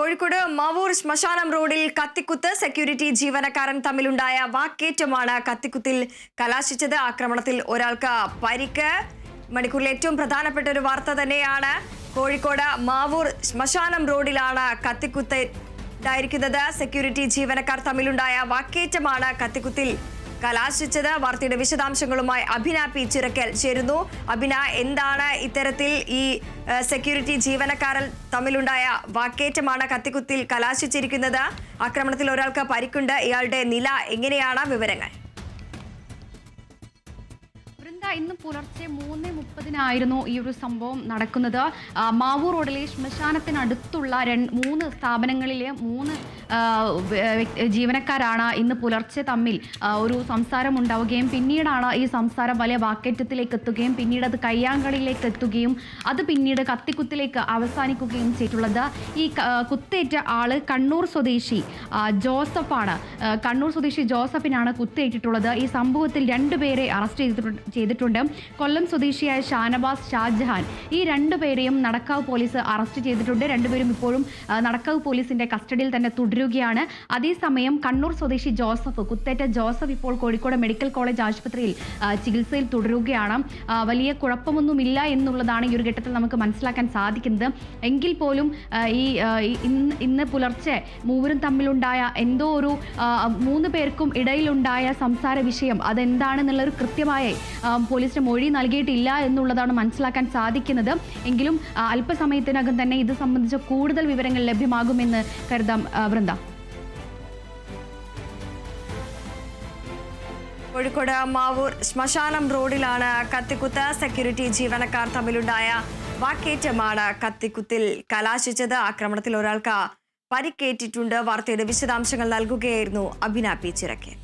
കോഴിക്കോട് മാവൂർ ശ്മശാനം റോഡിൽ കത്തിക്കുത്ത് സെക്യൂരിറ്റി ജീവനക്കാരൻ തമ്മിലുണ്ടായ വാക്കേറ്റമാണ് കത്തിക്കുത്തിൽ കലാശിച്ചത്. ആക്രമണത്തിൽ ഒരാൾക്ക് പരിക്ക്. മണിക്കൂറിൽ ഏറ്റവും പ്രധാനപ്പെട്ട ഒരു വാർത്ത തന്നെയാണ് കോഴിക്കോട് മാവൂർ ശ്മശാനം റോഡിലാണ് കത്തിക്കുത്ത് ഉണ്ടായിരിക്കുന്നത്. സെക്യൂരിറ്റി ജീവനക്കാർ തമ്മിലുണ്ടായ വാക്കേറ്റമാണ് കത്തിക്കുത്തിൽ കലാശിച്ചത് വാർത്തയുടെ വിശദാംശങ്ങളുമായി അഭിന പി ചിറക്കൽ ചേരുന്നു. അഭിന എന്താണ് ഇത്തരത്തിൽ ഈ സെക്യൂരിറ്റി ജീവനക്കാരൻ തമ്മിലുണ്ടായ വാക്കേറ്റമാണ് കത്തിക്കുത്തിൽ കലാശിച്ചിരിക്കുന്നത്? ആക്രമണത്തിൽ ഒരാൾക്ക് പരിക്കുണ്ട് ഇയാളുടെ നില എങ്ങനെയാണ്? വിവരങ്ങൾ. വൃന്ദ ഇന്ന് പുലർച്ചെ മൂന്ന് മുപ്പതിനായിരുന്നു ഈ ഒരു സംഭവം നടക്കുന്നത്. മാവൂർ റോഡിലെ ശ്മശാനത്തിനടുത്തുള്ള രണ്ട് മൂന്ന് സ്ഥാപനങ്ങളിലെ മൂന്ന് ജീവനക്കാരാണ് ഇന്ന് പുലർച്ചെ തമ്മിൽ ഒരു സംസാരം ഉണ്ടാവുകയും പിന്നീടാണ് ഈ സംസാരം വലിയ വാക്കേറ്റത്തിലേക്ക് എത്തുകയും പിന്നീട് അത് കയ്യാങ്കളിയിലേക്ക് എത്തുകയും അത് പിന്നീട് കത്തിക്കുത്തിലേക്ക് അവസാനിക്കുകയും ചെയ്തിട്ടുള്ളത്. ഈ കുത്തേറ്റ ആൾ കണ്ണൂർ സ്വദേശി ജോസഫാണ്. കണ്ണൂർ സ്വദേശി ജോസഫിനാണ് കുത്തേറ്റിട്ടുള്ളത്. ഈ സംഭവത്തിൽ രണ്ടുപേരെ അറസ്റ്റ് ചെയ്തിട്ടുണ്ട് ചെയ്തിട്ടുണ്ട്. കൊല്ലം സ്വദേശിയായ ഷാനവാസ് ഷാജഹാൻ ഈ രണ്ടുപേരെയും നടക്കാവ് പോലീസ് അറസ്റ്റ് ചെയ്തിട്ടുണ്ട്. രണ്ടുപേരും ഇപ്പോഴും നടക്കാവ് പോലീസിന്റെ കസ്റ്റഡിയിൽ തന്നെ തുടരുകയാണ്. അതേസമയം കണ്ണൂർ സ്വദേശി ജോസഫ് കുത്തേറ്റ ജോസഫ് ഇപ്പോൾ കോഴിക്കോട് മെഡിക്കൽ കോളേജ് ആശുപത്രിയിൽ ചികിത്സയിൽ തുടരുകയാണ്. വലിയ കുഴപ്പമൊന്നുമില്ല എന്നുള്ളതാണ് ഈ ഒരു ഘട്ടത്തിൽ നമുക്ക് മനസ്സിലാക്കാൻ സാധിക്കുന്നത്. എങ്കിൽ പോലും ഈ ഇന്ന് പുലർച്ചെ മൂവരും തമ്മിലുണ്ടായ എന്തോ ഒരു മൂന്ന് പേർക്കും ഇടയിലുണ്ടായ സംസാര വിഷയം അതെന്താണെന്നുള്ളൊരു കൃത്യമായ പോലീസിന് മൊഴി നൽകിയിട്ടില്ല എന്നുള്ളതാണ് മനസ്സിലാക്കാൻ സാധിക്കുന്നത്. എങ്കിലും അല്പസമയത്തിനകം തന്നെ ഇത് സംബന്ധിച്ച കൂടുതൽ വിവരങ്ങൾ ലഭ്യമാകുമെന്ന് കരുതാം വൃന്ദ. കോഴിക്കോട് മാവൂർ ശ്മശാനം റോഡിലാണ് കത്തിക്കുത്ത് സെക്യൂരിറ്റി ജീവനക്കാർ തമ്മിലുണ്ടായ വാക്കേറ്റമാണ് കത്തിക്കുത്തിൽ കലാശിച്ചത്. ആക്രമണത്തിൽ ഒരാൾക്ക് പരിക്കേറ്റിട്ടുണ്ട്. വാർത്തയുടെ വിശദാംശങ്ങൾ നൽകുകയായിരുന്നു അഭിന പി ചിറക്കൻ.